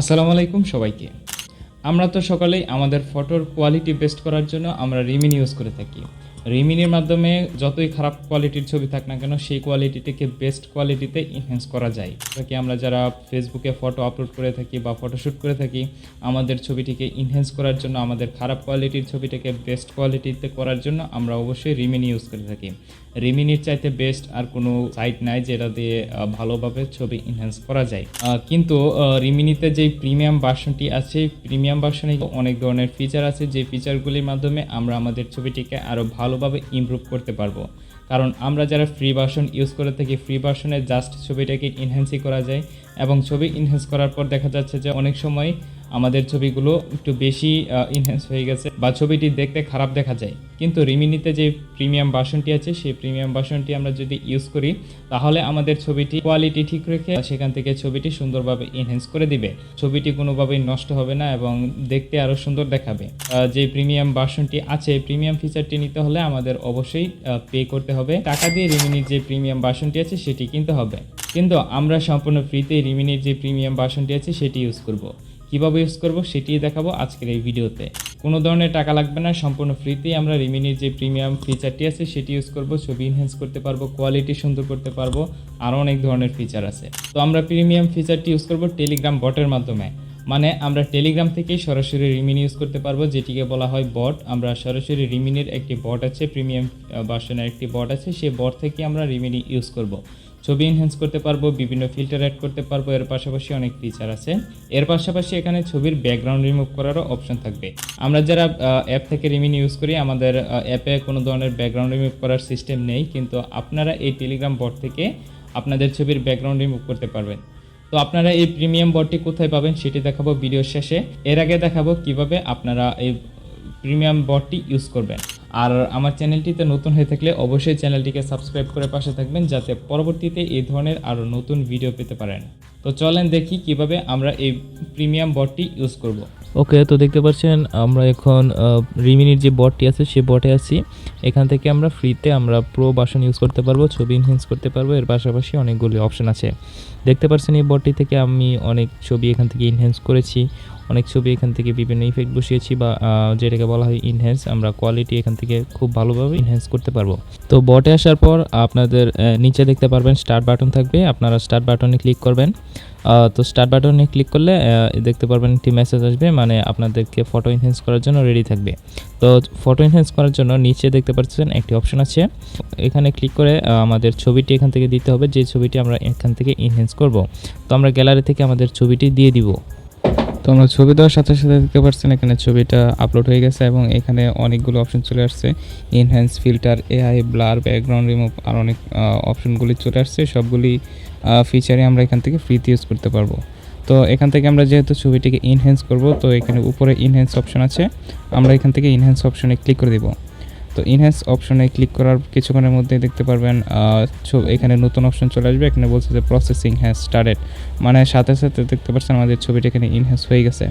আসসালামু আলাইকুম সবাইকে। আমরা তো সকালেই আমাদের ফটোর কোয়ালিটি বেস্ট করার জন্য আমরা রিমিন ইউজ করে থাকি। রিমিনির মাধ্যমে যতই খারাপ কোয়ালিটির ছবি থাক না কেন, সেই কোয়ালিটিটাকে বেস্ট কোয়ালিটিতে ইনহ্যান্স করা যায়। কি আমরা যারা ফেসবুকে ফটো আপলোড করে থাকি বা ফটোশ্যুট করে থাকি, আমাদের ছবিটিকে ইনহ্যান্স করার জন্য, আমাদের খারাপ কোয়ালিটির ছবিটাকে বেস্ট কোয়ালিটিতে করার জন্য আমরা অবশ্যই রিমিনি ইউজ করে থাকি। রিমিনির চাইতে বেস্ট আর কোনো সাইট নাই যেটা দিয়ে ভালোভাবে ছবি ইনহ্যান্স করা যায়। কিন্তু রিমিনিতে যে প্রিমিয়াম ভার্সনটি আছে প্রিমিয়াম ভার্সনে অনেক ধরনের ফিচার আছে। যে ফিচারগুলির মাধ্যমে আমরা আমাদের ছবিটিকে আরও ভালোভাবে ইমপ্রুভ করতে পারব। কারণ আমরা যারা ফ্রি ভার্সন ইউজ করে থাকি ফ্রি ভার্সনে জাস্ট ছবিটাকে ইনহ্যান্সই করা যায় এবং ছবি ইনহ্যান্স করার পর দেখা যাচ্ছে যে অনেক সময় আমাদের ছবিগুলো একটু বেশি ইনহ্যান্স হয়ে গেছে বা ছবিটি দেখতে খারাপ দেখা যায়। কিন্তু রিমিনিতে যে প্রিমিয়াম ভার্সনটি আছে, সেই প্রিমিয়াম ভার্সনটি আমরা যদি ইউজ করি, তাহলে আমাদের ছবিটি কোয়ালিটি ঠিক রেখে সেখান থেকে ছবিটি সুন্দরভাবে ইনহ্যান্স করে দিবে। ছবিটি কোনোভাবেই নষ্ট হবে না এবং দেখতে আরও সুন্দর দেখাবে। যে প্রিমিয়াম বাসনটি আছে প্রিমিয়াম ফিচারটি নিতে হলে আমাদের অবশ্যই পে করতে হবে। টাকা দিয়ে রিমিনির যে প্রিমিয়াম বাসনটি আছে, সেটি কিনতে হবে। কিন্তু আমরা সম্পূর্ণ ফ্রিতে রিমিনির যে প্রিমিয়াম বাসনটি আছে, সেটি ইউজ করব। কীভাবে ইউজ করব সেটি দেখাবো আজকের এই ভিডিওতে। কোনো ধরনের টাকা লাগবে না, সম্পূর্ণ ফ্রিতেই আমরা রিমিনির যে প্রিমিয়াম ফিচারটি আছে সেটি ইউজ করব, ছবি ইনহ্যান্স করতে পারব কোয়ালিটি সুন্দর করতে পারব, আরও অনেক ধরনের ফিচার আছে। তো আমরা প্রিমিয়াম ফিচারটি ইউজ করব টেলিগ্রাম বটের মাধ্যমে। মানে আমরা টেলিগ্রাম থেকেই সরাসরি রিমিনি ইউজ করতে পারব, যেটিকে বলা হয় বট আমরা সরাসরি রিমিনির একটি বট আছে প্রিমিয়াম ভার্সনের একটি বট আছে, সেই বট থেকে আমরা রিমিনি ইউজ করব। ছবি এনহ্যান্স করতে পারব, বিভিন্ন ফিল্টার অ্যাড করতে পারব, এর পাশাপাশি অনেক ফিচার আছে। এর পাশাপাশি এখানে ছবির ব্যাকগ্রাউন্ড রিমুভ করারও অপশন থাকবে। আমরা যারা অ্যাপ থেকে রিমিনি ইউজ করি, আমাদের অ্যাপে কোনো ধরনের ব্যাকগ্রাউন্ড রিমুভ করার সিস্টেম নেই, কিন্তু আপনারা এই টেলিগ্রাম বট থেকে আপনাদের ছবির ব্যাকগ্রাউন্ড রিমুভ করতে পারবেন। তো আপনারা এই প্রিমিয়াম বটটি কোথায় পাবেন সেটি দেখাবো ভিডিও শেষে। এর আগে দেখাবো কীভাবে আপনারা এই প্রিমিয়াম বটটি ইউজ করবেন। আর আমার চ্যানেলটিতে নতুন হয়ে থাকলে অবশ্যই চ্যানেলটিকে সাবস্ক্রাইব করে পাশে থাকবেন যাতে পরবর্তীতে এই ধরনের আরও নতুন ভিডিও পেতে পারেন। তো চলেন দেখি কীভাবে আমরা এই প্রিমিয়াম বটটি ইউজ করব। ওকে তো দেখতে পাচ্ছেন, আমরা এখন রিমিনির যে বটটি আছে, সে বটে আছি। এখান থেকে আমরা ফ্রিতে আমরা প্রো বাসন ইউজ করতে পারব, ছবি ইনহেন্স করতে পারব, এর পাশাপাশি অনেকগুলি অপশন আছে। দেখতে পাচ্ছেন এই বটটি থেকে আমি অনেক ছবি এখান থেকে ইনহেন্স করেছি। অনেক ছবি এখান থেকে বিভিন্ন ইফেক্ট বসিয়েছি বা যেটাকে বলা হয় ইনহেন্স আমরা কোয়ালিটি এখান থেকে খুব ভালোভাবে ইনহেন্স করতে পারব। তো বটে আসার পর আপনাদের নিচে দেখতে পারবেন স্টার্ট বাটন থাকবে, আপনারা স্টার্ট বাটনে ক্লিক করবেন। তো স্টার্ট বাটনে ক্লিক করলে দেখতে পারবেন একটি মেসেজ আসবে মানে আপনাদেরকে ফটো ইনহেন্স করার জন্য রেডি থাকবে। তো ফটো ইনহেন্স করার জন্য নিচে দেখতে পাচ্ছেন একটি অপশন আছে। এখানে ক্লিক করে আমাদের ছবিটি এখান থেকে দিতে হবে, যে ছবিটি আমরা এখান থেকে ইনহেন্স করব। তো আমরা গ্যালারি থেকে আমাদের ছবিটি দিয়ে দিব। তো আমরা ছবি দেওয়ার সাথে সাথে দেখতে পাচ্ছেন এখানে ছবিটা আপলোড হয়ে গেছে এবং এখানে অনেকগুলো অপশন চলে আসছে। Enhance filter AI blur background remove আর অনেক অপশনগুলি চলে আসছে। সবগুলি ফিচারে আমরা এখান থেকে ফ্রিতে ইউজ করতে পারব। তো এখান থেকে আমরা যেহেতু ছবিটিকে ইনহ্যান্স করব, তো এখানে উপরে ইনহ্যান্স অপশন আছে। আমরা এখান থেকে ইনহ্যান্স অপশনে ক্লিক করে দিব। তো ইনহ্যান্স অপশনে ক্লিক করার কিছুক্ষণের মধ্যে দেখতে পারবেন এখানে নতুন অপশন চলে আসবে, এখানে বলছে যে প্রসেসিং হ্যাজ স্টার্টেড মানে সাথে সাথে দেখতে পাচ্ছেন আমাদের ছবিটা এখানে ইনহ্যান্স হয়ে গেছে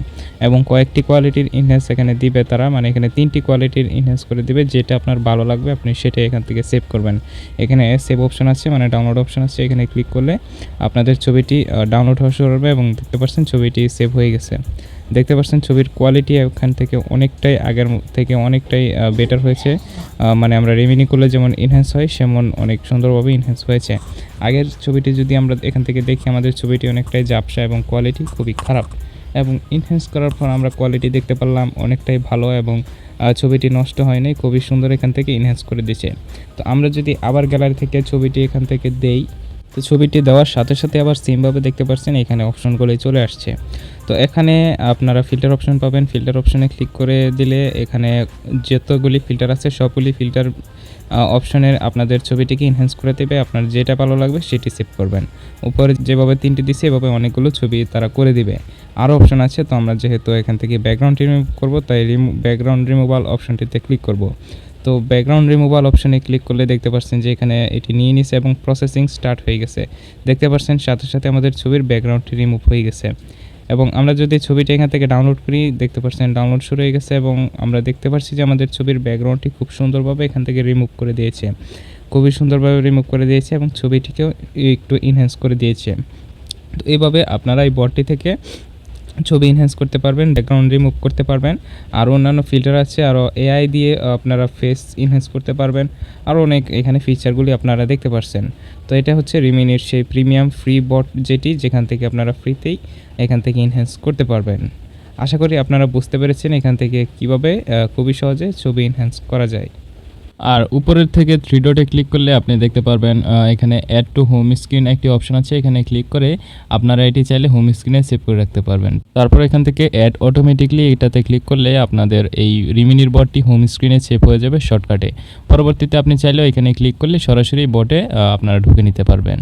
এবং কয়েকটি কোয়ালিটির ইনহ্যান্স এখানে দিবে তারা মানে এখানে তিনটি কোয়ালিটির ইনহ্যান্স করে দিবে, যেটা আপনার ভালো লাগবে আপনি সেটা এখান থেকে সেভ করবেন। এখানে সেভ অপশন আছে মানে ডাউনলোড অপশন আছে, এখানে ক্লিক করলে আপনাদের ছবিটি ডাউনলোড হওয়া শুরু হবে এবং দেখতে পাচ্ছেন ছবিটি সেভ হয়ে গেছে। দেখতে পাচ্ছেন ছবির কোয়ালিটি এখান থেকে অনেকটাই আগের থেকে অনেকটাই বেটার হয়েছে। মানে আমরা রেমিনি করলে যেমন ইনহ্যান্স হয়, সেমন অনেক সুন্দরভাবে ইনহ্যান্স হয়েছে। আগের ছবিটি যদি আমরা এখান থেকে দেখি, আমাদের ছবিটি অনেকটাই জাপসা এবং কোয়ালিটি খুবই খারাপ। এবং ইনহ্যান্স করার পর আমরা কোয়ালিটি দেখতে পারলাম, অনেকটাই ভালো এবং ছবিটি নষ্ট হয়নি খুবই সুন্দর এখান থেকে ইনহ্যান্স করে দিয়েছে। তো আমরা যদি আবার গ্যালারি থেকে ছবিটি এখান থেকে দেই তো ছবিটি দেওয়ার সাথে সাথে আবার সেমভাবে দেখতে পাচ্ছেন, এখানে অপশনগুলি চলে আসছে। তো এখানে আপনারা ফিল্টার অপশন পাবেন। ফিল্টার অপশনে ক্লিক করে দিলে এখানে যতগুলি ফিল্টার আছে, সবগুলি ফিল্টার অপশনের আপনাদের ছবিটিকে ইনহ্যান্স করে দেবে। আপনার যেটা ভালো লাগবে সেটি সেভ করবেন। উপরে যেভাবে তিনটি দিছে, এভাবে অনেকগুলো ছবি তারা করে দিবে। আরও অপশন আছে, তো আমরা যেহেতু এখান থেকে ব্যাকগ্রাউন্ড রিমুভ করব, তাই রিমু ব্যাকগ্রাউন্ড রিমুভাল অপশনটিতে ক্লিক করব। তো ব্যাকগ্রাউন্ড রিমুভাল অপশনে ক্লিক করলে দেখতে পাচ্ছেন যে এখানে এটি নিয়ে নিছে এবং প্রসেসিং স্টার্ট হয়ে গেছে। দেখতে পাচ্ছেন সাথে সাথে আমাদের ছবির ব্যাকগ্রাউন্ডটি রিমুভ হয়ে গেছে। এবং আমরা যদি ছবিটা এখান থেকে ডাউনলোড করি, দেখতে পাচ্ছেন ডাউনলোড শুরু হয়ে গেছে এবং আমরা দেখতে পাচ্ছি যে আমাদের ছবির ব্যাকগ্রাউন্ডটি খুব সুন্দরভাবে এখান থেকে রিমুভ করে দিয়েছে। খুবই সুন্দরভাবে রিমুভ করে দিয়েছে এবং ছবিটিকেও একটু ইনহ্যান্স করে দিয়েছে। তো এইভাবে আপনারা এই বটটি থেকে ছবি ইনহ্যান্স করতে পারবেন ব্যাকগ্রাউন্ড রিমুভ করতে পারবেন, আর অন্যান্য ফিল্টার আছে আরও এআই দিয়ে আপনারা ফেস ইনহ্যান্স করতে পারবেন আরও অনেক এখানে ফিচারগুলি আপনারা দেখতে পাচ্ছেন তো এটা হচ্ছে রিমিনির সেই প্রিমিয়াম ফ্রি বট যেটি যেখান থেকে আপনারা ফ্রিতেই এখান থেকে ইনহ্যান্স করতে পারবেন। আশা করি আপনারা বুঝতে পেরেছেন এখান থেকে কীভাবে খুবই সহজে ছবি এনহ্যান্স করা যায়। আর উপরের থেকে থ্রি ডটে ক্লিক করলে আপনি দেখতে পারবেন এখানে অ্যাড টু হোম স্ক্রিন একটি অপশন আছে, এখানে ক্লিক করে আপনারা এটি চাইলে হোম স্ক্রিনে সেভ করে রাখতে পারবেন। তারপর এখান থেকে অ্যাড অটোমেটিকলি এটাতে ক্লিক করলে আপনাদের এই রিমিনির বটটি হোম স্ক্রিনে সেভ হয়ে যাবে শর্টকাটে পরবর্তীতে আপনি চাইলেও এখানে ক্লিক করলে সরাসরি বটে আপনারা ঢুকে নিতে পারবেন।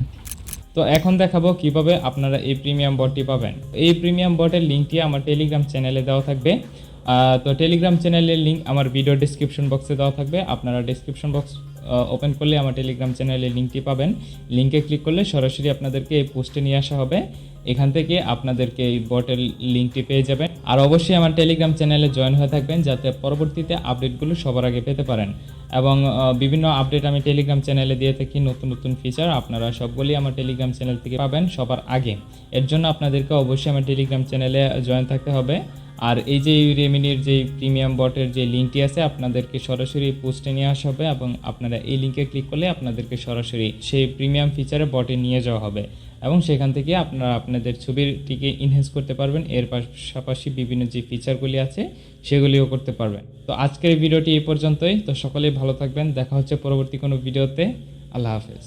তো এখন দেখাবো কীভাবে আপনারা এই প্রিমিয়াম বটটি পাবেন। এই প্রিমিয়াম বটের লিঙ্কটি আমার টেলিগ্রাম চ্যানেলে দেওয়া থাকবে। তো টেলিগ্রাম চ্যানেলের লিঙ্ক আমার ভিডিও ডিসক্রিপশন বক্সে দেওয়া থাকবে। আপনারা ডিসক্রিপশন বক্স ওপেন করলে আমার টেলিগ্রাম চ্যানেলের লিঙ্কটি পাবেন। লিঙ্কে ক্লিক করলে সরাসরি আপনাদেরকে এই পোস্টে নিয়ে আসা হবে। এখান থেকে আপনাদেরকে এই বটের লিঙ্কটি পেয়ে যাবেন। আর অবশ্যই আমার টেলিগ্রাম চ্যানেলে জয়েন হয়ে থাকবেন, যাতে পরবর্তীতে আপডেটগুলো সবার আগে পেতে পারেন। এবং বিভিন্ন আপডেট আমি টেলিগ্রাম চ্যানেলে দিয়ে থাকি, নতুন নতুন ফিচার আপনারা সবগুলি আমার টেলিগ্রাম চ্যানেল থেকে পাবেন সবার আগে। এর জন্য আপনাদেরকে অবশ্যই আমার টেলিগ্রাম চ্যানেলে জয়েন থাকতে হবে। আর এই যে রেমিনির যে প্রিমিয়াম বটের যে লিঙ্কটি আছে, আপনাদেরকে সরাসরি পোস্টে নিয়ে আসা হবে এবং আপনারা এই লিঙ্কে ক্লিক করলে আপনাদেরকে সরাসরি সেই প্রিমিয়াম ফিচারে বটে নিয়ে যাওয়া হবে। এবং সেখান থেকে আপনারা আপনাদের ছবিটিকে ইনহেন্স করতে পারবেন। এর পাশাপাশি বিভিন্ন যে ফিচারগুলি আছে, সেগুলিও করতে পারবেন। তো আজকের ভিডিওটি এই পর্যন্তই। তো সকলেই ভালো থাকবেন। দেখা হচ্ছে পরবর্তী কোনো ভিডিওতে। আল্লাহ হাফেজ।